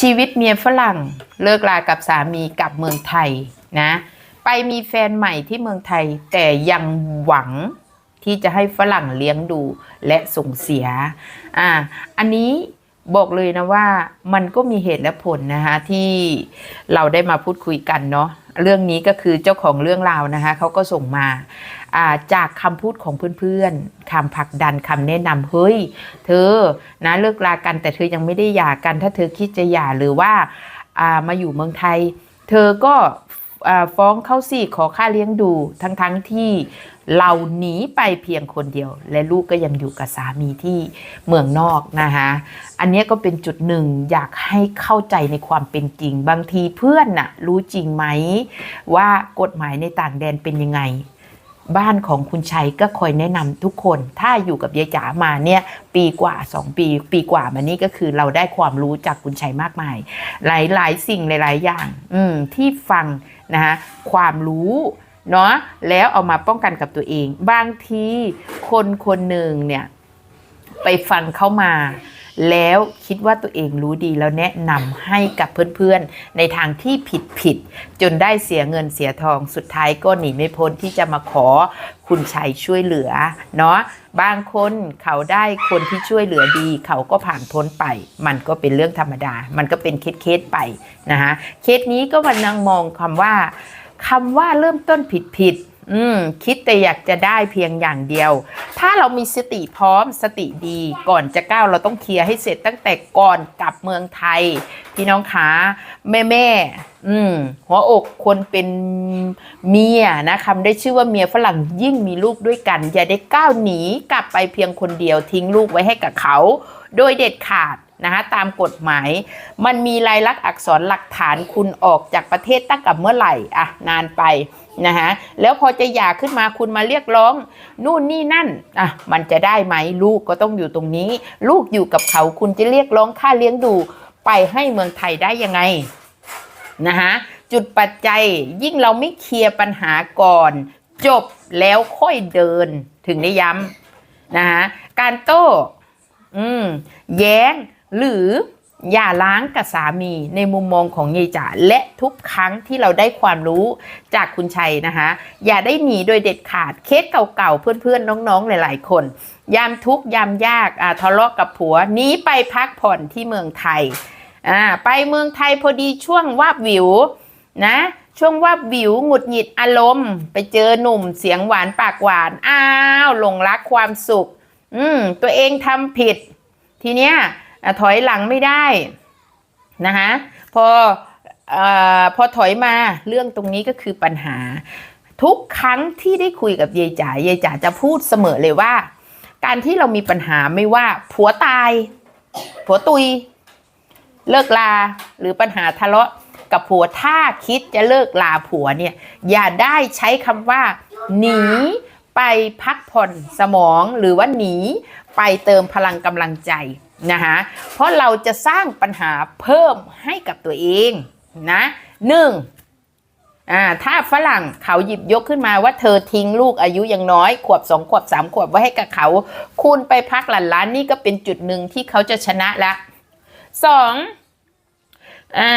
ชีวิตเมียฝรั่งเลิกลากับสามีกลับเมืองไทยนะ ไปมีแฟนใหม่ที่เมืองไทย แต่ยังหวังที่จะให้ฝรั่งเลี้ยงดูและส่งเสีย อ่า อันนี้บอกเลยนะว่ามันก็มีเหตุและผลนะคะที่เราได้มาพูดคุยกันเนาะ เรื่องนี้ก็คือเจ้าของเรื่องราวนะคะเขาก็ส่งมาจากคำพูดของเพื่อนๆคำผลักดันคำแนะนำเฮ้ย เธอนะเลิกลากันแต่เธอยังไม่ได้หย่ากัน ถ้าเธอคิดจะหย่าหรือว่าามาอยู่เมืองไทย เธอก็ ฟ้องเขาสิขอค่าเลี้ยงดูทั้งทั้งที่เราหนีไปเพียงคนเดียว และลูกก็ยังอยู่กับสามีที่เมืองนอกนะคะอันนี้ก็เป็นจุดหนึ่งอยากให้เข้าใจในความเป็นจริง บางทีเพื่อนน่ะรู้จริงไหมว่ากฎหมายในต่างแดนเป็นยังไง บ้านของคุณชัยก็คอยแนะนำทุกคน ถ้าอยู่กับยายจ๋ามาเนี่ยปีกว่า 2 ปี ปีกว่ามานี่ก็คือเราได้ความรู้จากคุณชัยมากมาย หลาย ๆ สิ่งหลาย ๆ อย่าง อืมที่ฟังนะคะความรู้เนาะแล้วเอามาป้องกันกับตัวเอง บางทีคนคนหนึ่งเนี่ย ไปฟังเข้ามา แล้วคิดว่าตัวเองรู้ดีแล้วแนะนำให้กับเพื่อนๆ ในทางที่ผิดผิด จนได้เสียเงินเสียทองสุดท้ายก็หนีไม่พ้นที่จะมาขอคุณชัยช่วยเหลือเนาะบางคนเขาได้คนที่ช่วยเหลือดี เขาก็ผ่านพ้นไป มันก็เป็นเรื่องธรรมดา มันก็เป็นเคสๆไปนะคะเคสนี้ก็มันนังมองคำว่าคำว่าเริ่มต้นผิดผิด อืมคิดแต่อยากจะได้เพียงอย่างเดียว ถ้าเรามีสติพร้อมสติดีก่อนจะก้าวเราต้องเคลียร์ให้เสร็จตั้งแต่ก่อนกลับเมืองไทย พี่น้องขาแม่แม่ อืมหัวอกคนเป็นเมียนะคำได้ชื่อว่าเมียฝรั่งยิ่งมีลูกด้วยกัน อย่าได้ก้าวหนีกลับไปเพียงคนเดียวทิ้งลูกไว้ให้กับเขา โดยเด็ดขาดนะคะตามกฎหมาย มันมีลายลักษณ์อักษรหลักฐานคุณออกจากประเทศตั้งแต่เมื่อไหร่อะนานไป นะคะแล้วพอจะหย่าขึ้นมาคุณมาเรียกร้อง นู่นนี่นั่นอะมันจะได้ไหมลูกก็ต้องอยู่ตรงนี้ ลูกอยู่กับเขาคุณจะเรียกร้องค่าเลี้ยงดูไปให้เมืองไทยได้ยังไงนะคะจุดปัจจัยยิ่งเราไม่เคลียร์ปัญหาก่อน จบแล้วค่อยเดินถึงได้ย้ำนะคะการโต้อืมแย้งหรือ อย่าล้างกับสามีในมุมมองของยายจ๋าและทุกครั้งที่เราได้ความรู้จากคุณชัยนะคะ อย่าได้หนีโดยเด็ดขาดเคสเก่าๆ เพื่อนๆ น้องๆ หลายๆ คน ยามทุกยามยากอ่าทะเลาะกับผัวหนีไปพักผ่อนที่เมืองไทยอ่าไปเมืองไทยพอดีช่วงวาบวิวนะช่วงว่าบวิวหงุดหงิดอารมณ์ ไปเจอหนุ่มเสียงหวานปากหวานอ้าวหลงรักความสุข อืมตัวเองทำผิด ทีเนี้ย อถอยหลังไม่ได้นะคะพอออพอถอยมาเรื่องตรงนี้ก็คือปัญหา ทุกครั้งที่ได้คุยกับยายจ๋ายายจ๋าจะพูดเสมอเลยว่า การที่เรามีปัญหาไม่ว่าผัวตาย ผัวตุย เลิกลาหรือปัญหาทะเลาะกับผัวถ้าคิดจะเลิกลาผัวเนี่ยอย่าได้ใช้คำว่า หนีไปพักผ่อนสมองหรือว่าหนีไปเติมพลังกำลังใจ นะคะเพราะเราจะสร้างปัญหาเพิ่มให้กับตัวเองนะหนึ่งอ่าถ้าฝรั่งเขาหยิบยกขึ้นมาว่าเธอทิ้งลูกอายุยังน้อย ขวบสองขวบสามขวบไว้ให้กับเขา คุณไปพักหลานล้านนี่ก็เป็นจุดหนึ่งที่เขาจะชนะละสองอ่า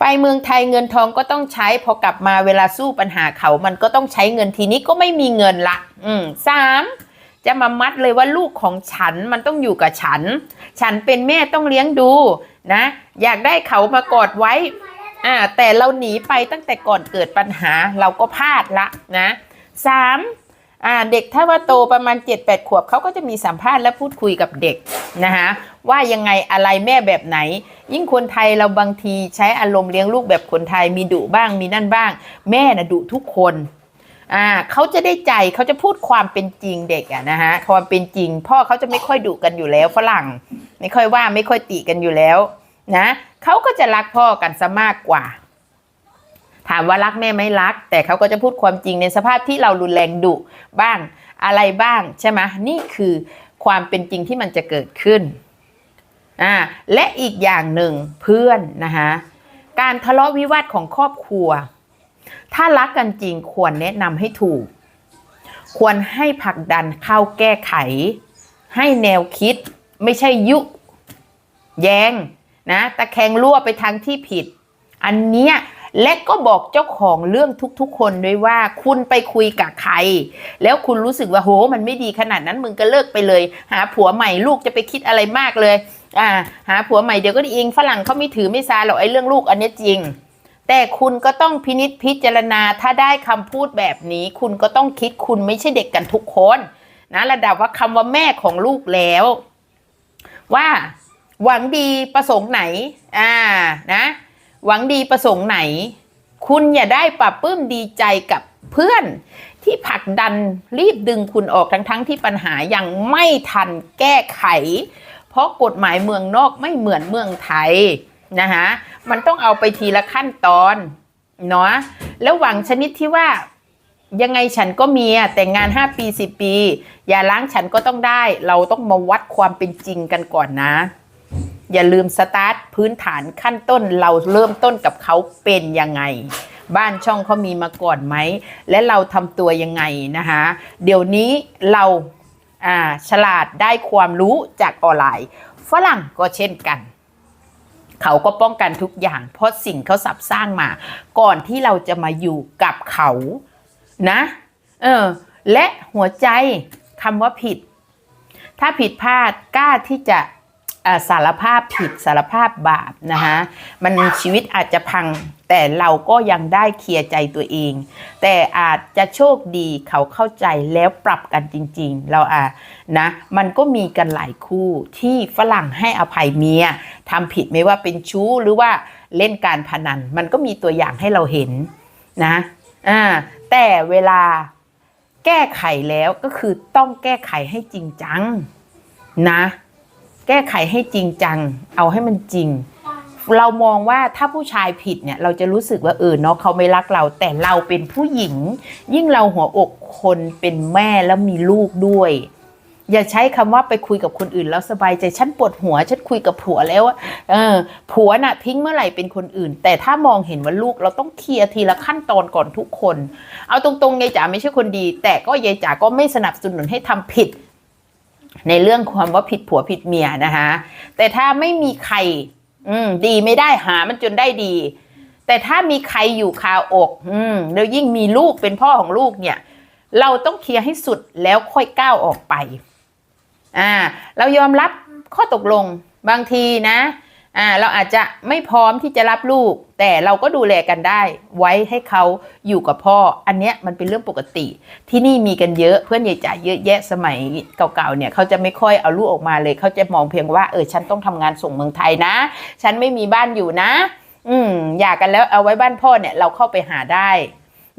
ไปเมืองไทยเงินทองก็ต้องใช้พอกลับมาเวลาสู้ปัญหาเขามันก็ต้องใช้เงินทีนี้ก็ไม่มีเงินละ อืมสาม จะมามัดเลยว่าลูกของฉันมันต้องอยู่กับฉัน ฉันเป็นแม่ต้องเลี้ยงดูนะ อยากได้เขามากอดไว้อ่าแต่เราหนีไปตั้งแต่ก่อนเกิดปัญหาเราก็พลาดละนะสามอ่าเด็กถ้าว่าโตประมาณ 7-8 ขวบเขาก็จะมีสัมภาษณ์และพูดคุยกับเด็กนะคะว่ายังไงอะไรแม่แบบไหน ยิ่งคนไทยเราบางทีใช้อารมณ์เลี้ยงลูกแบบคนไทยมีดุบ้างมีนั่นบ้าง แม่นะดุทุกคน อ่าเขาจะได้ใจเขาจะพูดความเป็นจริงเด็กอะนะฮะความเป็นจริง พ่อเขาจะไม่ค่อยดุกันอยู่แล้วฝรั่ง ไม่ค่อยว่าไม่ค่อยติกันอยู่แล้วนะเขาก็จะรักพ่อกันซะมากกว่า ถามว่ารักแม่ไม่รัก แต่เขาก็จะพูดความจริงในสภาพที่เรารุนแรงดุบ้างอะไรบ้างใช่ไหมนี่คือความเป็นจริงที่มันจะเกิดขึ้นอ่าและอีกอย่างหนึ่งเพื่อนนะคะการทะเลาะวิวาทของครอบครัว ถ้ารักกันจริงควรแนะนำให้ถูก ควรให้ผลักดันเข้าแก้ไข ให้แนวคิดไม่ใช่ยุแยงนะตะแคงรั่วไปทางที่ผิด อันเนี้ยและก็บอกเจ้าของเรื่องทุกๆ คนด้วยว่า คุณไปคุยกับใคร แล้วคุณรู้สึกว่าโห มันไม่ดีขนาดนั้นมึงก็เลิกไปเลย หาผัวใหม่ลูกจะไปคิดอะไรมากเลย อ่า หาผัวใหม่เดี๋ยวก็ดีเองฝรั่งเขาไม่ถือไม่ซาหรอกไอ้เรื่องลูกอันนี้จริง แต่คุณก็ต้องพินิษพิจารณาถ้าได้คำพูดแบบนี้ คุณก็ต้องคิดคุณไม่ใช่เด็กกันทุกคนนะระดับว่าคำว่าแม่ของลูกแล้ว ว่าหวังดีประสงค์ไหน อ่านะ หวังดีประสงค์ไหน คุณอย่าได้ปรับปื้มดีใจกับเพื่อนที่ผลักดันรีบดึงคุณออกทั้งทั้งที่ปัญหายังไม่ทันแก้ไข เพราะกฎหมายเมืองนอกไม่เหมือนเมืองไทย นะคะมันต้องเอาไปทีละขั้นตอนเนาะแล้วหวังชนิดที่ว่ายังไงฉันก็มีอะแต่งงาน 5 ปี 10 ปี อย่าล้างฉันก็ต้องได้ เราต้องมาวัดความเป็นจริงกันก่อนนะ อย่าลืมสตาร์ทพื้นฐานขั้นต้นเราเริ่มต้นกับเขาเป็นยังไง บ้านช่องเขามีมาก่อนไหม และเราทำตัวยังไงนะคะ เดี๋ยวนี้เราอ่าฉลาดได้ความรู้จากออนไลน์ ฝรั่งก็เช่นกัน เขาก็ป้องกันทุกอย่าง เพราะสิ่งเขาสับสร้างมา ก่อนที่เราจะมาอยู่กับเขานะเออและหัวใจคำว่าผิด ถ้าผิดพลาดกล้าที่จะ สารภาพผิดสารภาพบาปนะคะมันชีวิตอาจจะพัง แต่เราก็ยังได้เคลียร์ใจตัวเอง แต่อาจจะโชคดีเขาเข้าใจแล้วปรับกันจริง ๆ เราอะนะมันก็มีกันหลายคู่ที่ฝรั่งให้อภัยเมียทำผิดไม่ว่าเป็นชู้หรือว่าเล่นการพนัน มันก็มีตัวอย่างให้เราเห็นนะอ่าแต่เวลาแก้ไขแล้วก็คือต้องแก้ไขให้จริงจังนะ แก้ไขให้จริงจัง เอาให้มันจริง เรามองว่าถ้าผู้ชายผิดเนี่ย เราจะรู้สึกว่าเออเนาะเขาไม่รักเรา แต่เราเป็นผู้หญิง ยิ่งเราหัวอกคนเป็นแม่แล้วมีลูกด้วย อย่าใช้คำว่าไปคุยกับคนอื่นแล้วสบายใจฉันปวดหัวฉันคุยกับผัวแล้วเออผัวน่ะทิ้งเมื่อไหร่เป็นคนอื่น แต่ถ้ามองเห็นว่าลูกเราต้องเคลียร์ทีละขั้นตอนก่อนทุกคน เอาตรงๆยายจ๋าไม่ใช่คนดี แต่ก็ยายจ๋าก็ไม่สนับสนุนให้ทำผิด ในเรื่องความว่าผิดผัวผิดเมียนะคะ แต่ถ้าไม่มีใคร อืม ดีไม่ได้หามันจนได้ดี แต่ถ้ามีใครอยู่คาอก อืมแล้วยิ่งมีลูกเป็นพ่อของลูกเนี่ย เราต้องเคลียร์ให้สุดแล้วค่อยก้าวออกไป อ่า เรายอมรับข้อตกลงบางทีนะ อ่าเราอาจจะไม่พร้อมที่จะรับลูก แต่เราก็ดูแลกันได้ ไว้ให้เขาอยู่กับพ่อ อันเนี้ยมันเป็นเรื่องปกติ ที่นี่มีกันเยอะเพื่อนใหญ่จ่ายเยอะแยะสมัยเก่าๆเนี่ยเขาจะไม่ค่อยเอาลูกออกมาเลย เขาจะมองเพียงว่าเออฉันต้องทำงานส่งเมืองไทยนะ ฉันไม่มีบ้านอยู่นะ อืมอยากกันแล้วเอาไว้บ้านพ่อเนี่ยเราเข้าไปหาได้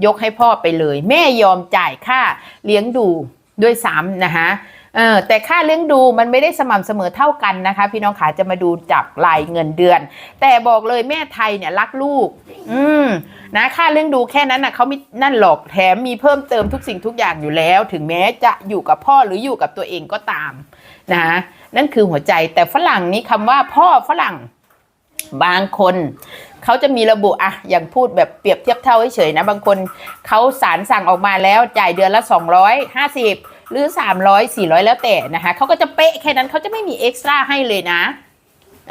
ยกให้พ่อไปเลย แม่ยอมจ่ายค่าเลี้ยงดูด้วยซ้ำนะคะ เออแต่ค่าเลี้ยงดูมันไม่ได้สม่ำเสมอเท่ากันนะคะ พี่น้องขาจะมาดูจากรายเงินเดือน แต่บอกเลยแม่ไทยเนี่ยรักลูก อืมนะค่าเลี้ยงดูแค่นั้นนะเขาไม่นั่นหรอกแถมมีเพิ่มเติมทุกสิ่งทุกอย่างอยู่แล้ว ถึงแม้จะอยู่กับพ่อหรืออยู่กับตัวเองก็ตามนะนั่นคือหัวใจแต่ฝรั่งนี้คำว่าพ่อฝรั่งบางคนเขาจะมีระบุอะอย่างพูดแบบเปรียบเทียบเท่าเฉยๆนะ บางคนเขาสารสั่งออกมาแล้วจ่ายเดือนละ 250 หรือ 300 400 แล้วแต่นะคะเขาก็จะเป๊ะแค่นั้นเขาจะไม่มีเอ็กซ์ตร้าให้เลยนะ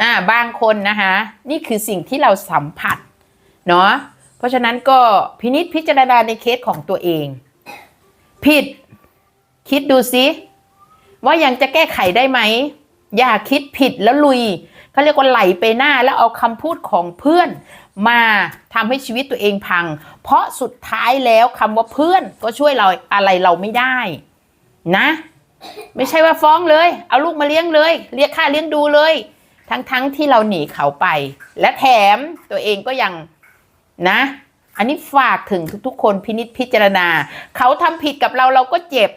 อ่าบางคนนะคะนี่คือสิ่งที่เราสัมผัสเนาะเพราะฉะนั้นก็พินิษพิจารณาในเคสของตัวเอง ผิดคิดดูซิว่ายังจะแก้ไขได้ไหม อย่าคิดผิดแล้วลุยเขาเรียกว่าไหลไปหน้าแล้วเอาคำพูดของเพื่อนมาทำให้ชีวิตตัวเองพัง เพราะสุดท้ายแล้วคำว่าเพื่อนก็ช่วยเราอะไรเราไม่ได้ นะ ไม่ใช่ว่าฟ้องเลย เอาลูกมาเลี้ยงเลย เรียกค่าเลี้ยงดูเลย ทั้งๆทที่เราหนีเขาไป และแถมตัวเองก็ยังนะ อันนี้ฝากถึงทุก ๆ คนพินิษพิจารณา เขาทำผิดกับเราเราก็เจ็บ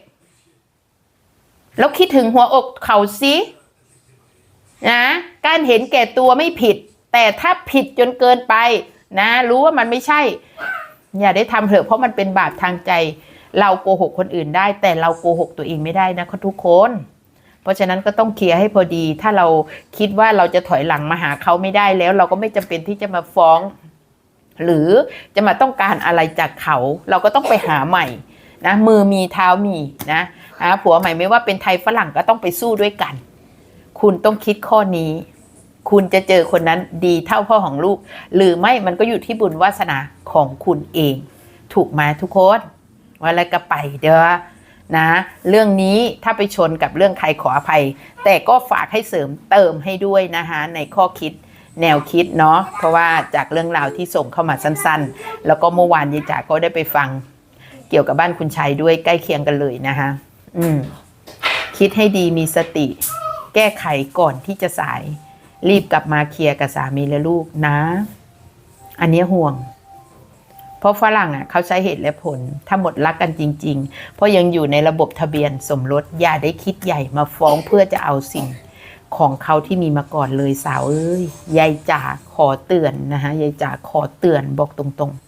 แล้วคิดถึงหัวอกเขาสินะการเห็นแก่ตัวไม่ผิด แต่ถ้าผิดจนเกินไปนะ รู้ว่ามันไม่ใช่ อย่าได้ทำเถอะเพราะมันเป็นบาปทางใจ เราโกหกคนอื่นได้ แต่เราโกหกตัวเองไม่ได้นะทุกคน เพราะฉะนั้นก็ต้องเคลียร์ให้พอดี ถ้าเราคิดว่าเราจะถอยหลังมาหาเขาไม่ได้แล้ว เราก็ไม่จำเป็นที่จะมาฟ้อง หรือจะมาต้องการอะไรจากเขา เราก็ต้องไปหาใหม่นะมือมีเท้ามีนะหาผัวใหม่ไม่ว่าเป็นไทยฝรั่งก็ต้องไปสู้ด้วยกัน คุณต้องคิดข้อนี้ คุณจะเจอคนนั้นดีเท่าพ่อของลูก หรือไม่มันก็อยู่ที่บุญวาสนาของคุณเอง ถูกไหมทุกคน ว่าอะไรก็ไปเด้อนะ เรื่องนี้ถ้าไปชนกับเรื่องใครขออภัย แต่ก็ฝากให้เสริมเติมให้ด้วยนะคะในข้อคิดแนวคิดเนาะเพราะว่าจากเรื่องราวที่ส่งเข้ามาสั้นๆ แล้วก็เมื่อวานยายจ๋าก็ได้ไปฟังเกี่ยวกับบ้านคุณชัยด้วยใกล้เคียงกันเลยนะคะอืมคิดให้ดีมีสติ แก้ไขก่อนที่จะสาย รีบกลับมาเคลียร์กับสามีและลูกนะ อันนี้ห่วง ราะฝรั่งอะเขาใช้เหตุและผล ถ้าหมดรักกันจริง ๆ เพราะยังอยู่ในระบบทะเบียนสมรสอย่าได้คิดใหญ่มาฟ้องเพื่อจะเอาสิ่งของเขาที่มีมาก่อนเลยสาวเอ้ยยายจ๋าขอเตือนนะคะยายจ๋าขอเตือนบอกตรงๆ